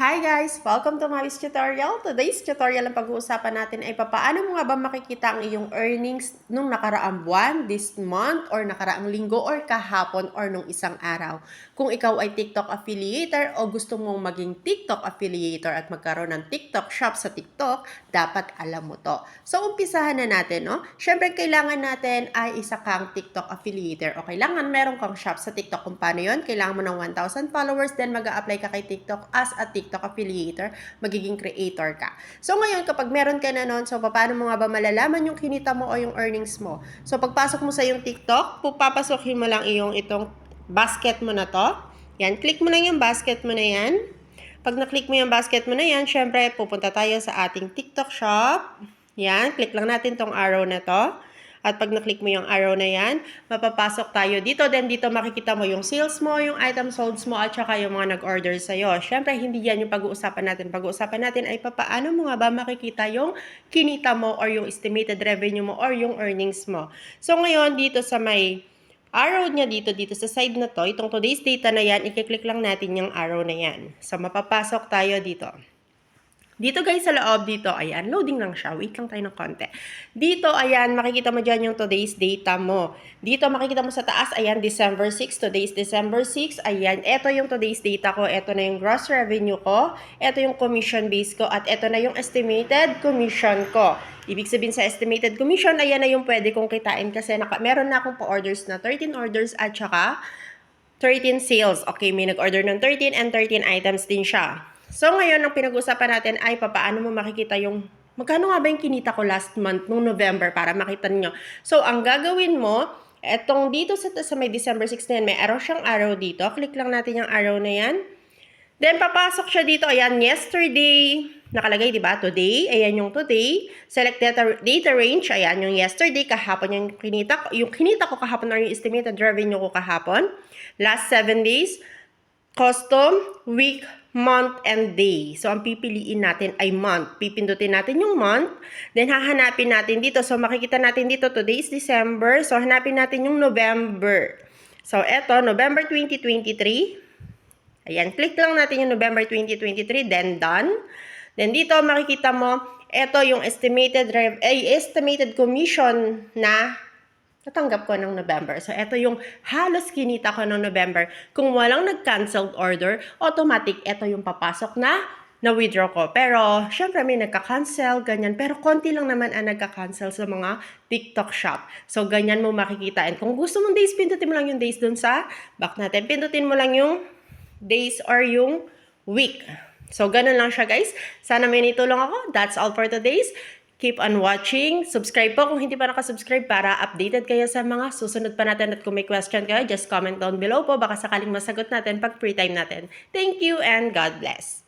Hi guys! Welcome to Mavis Tutorial. Today's tutorial ang pag-uusapan natin ay paano mo nga ba makikita ang iyong earnings nung nakaraang buwan, this month, or nakaraang linggo, or kahapon, or nung isang araw. Kung ikaw ay TikTok affiliator o gusto mong maging TikTok affiliator at magkaroon ng TikTok shop sa TikTok, dapat alam mo to. So, umpisahan na natin, no? Siyempre, kailangan natin ay isa kang TikTok affiliator o kailangan meron kang shop sa TikTok. Kung paano yun? Kailangan mo ng 1,000 followers, then mag apply ka kay TikTok as a TikTok affiliator, magiging creator ka. So ngayon, kapag meron ka na nun, so paano mo nga ba malalaman yung kinita mo o yung earnings mo? So pagpasok mo sa yung TikTok, pupapasokin mo lang iyong itong basket mo na to. Yan, click mo lang yung basket mo na yan. Pag na-click mo yung basket mo na yan, syempre, pupunta tayo sa ating TikTok shop. Yan, click lang natin tong arrow na to. At pag na-click mo yung arrow na yan, mapapasok tayo dito. Then dito makikita mo yung sales mo, yung item sold mo, at saka yung mga nag-order sa'yo. Siyempre, hindi yan yung pag-uusapan natin. Pag-uusapan natin ay papaano mo nga ba makikita yung kinita mo or yung estimated revenue mo or yung earnings mo. So ngayon, dito sa may arrow niya dito, dito sa side na to, itong today's data na yan, i-click lang natin yung arrow na yan. So mapapasok tayo dito. Dito guys, sa loob dito, ayan, loading lang siya. Wait lang tayo ng konti. Dito, ayan, makikita mo dyan yung today's data mo. Dito, makikita mo sa taas, ayan, December 6, today's December 6. Ayan, eto yung today's data ko. Eto na yung gross revenue ko. Eto yung commission base ko. At eto na yung estimated commission ko. Ibig sabihin sa estimated commission, ayan na yung pwede kong kitain kasi naka, meron na akong pa-orders na 13 orders at saka 13 sales. Okay, may nag-order ng 13 and 13 items din siya. So ngayon, ang pinag-usapan natin ay papaano mo makikita yung magkano nga ba yung kinita ko last month, nung November, para makita niyo. So, ang gagawin mo, etong dito sa, sa may December 16, may arrow siyang arrow dito. Click lang natin yung arrow na yan. Then, papasok siya dito. Ayan, yesterday. Nakalagay, di ba? Today. Ayan yung today. Select data, data range. Ayan yung yesterday. Kahapon yung kinita ko. Yung kinita ko kahapon or yung estimated revenue ko kahapon. Last 7 days. Custom, week, month, and day. So, ang pipiliin natin ay month. Pipindutin natin yung month. Then, hahanapin natin dito. So, makikita natin dito, today is December. So, hanapin natin yung November. So, eto, November 2023. Ayan, click lang natin yung November 2023, then done. Then, dito, makikita mo, eto yung estimated, eh, estimated commission na natanggap ko ng November. So, ito yung halos kinita ko ng November. Kung walang nag-canceled order, automatic ito yung papasok na na-withdraw ko. Pero, syempre may nagka-cancel, ganyan. Pero, konti lang naman ang nagka-cancel sa mga TikTok shop. So, ganyan mo makikita. And kung gusto mong days, pindutin mo lang yung days dun sa back natin. Pindutin mo lang yung days or yung week. So, ganun lang siya, guys. Sana may nitulong ako. That's all for today's. Keep on watching. Subscribe po kung hindi pa nakasubscribe para updated kayo sa mga susunod pa natin. At kung may question kayo, just comment down below po. Baka sakaling masagot natin pag free time natin. Thank you and God bless.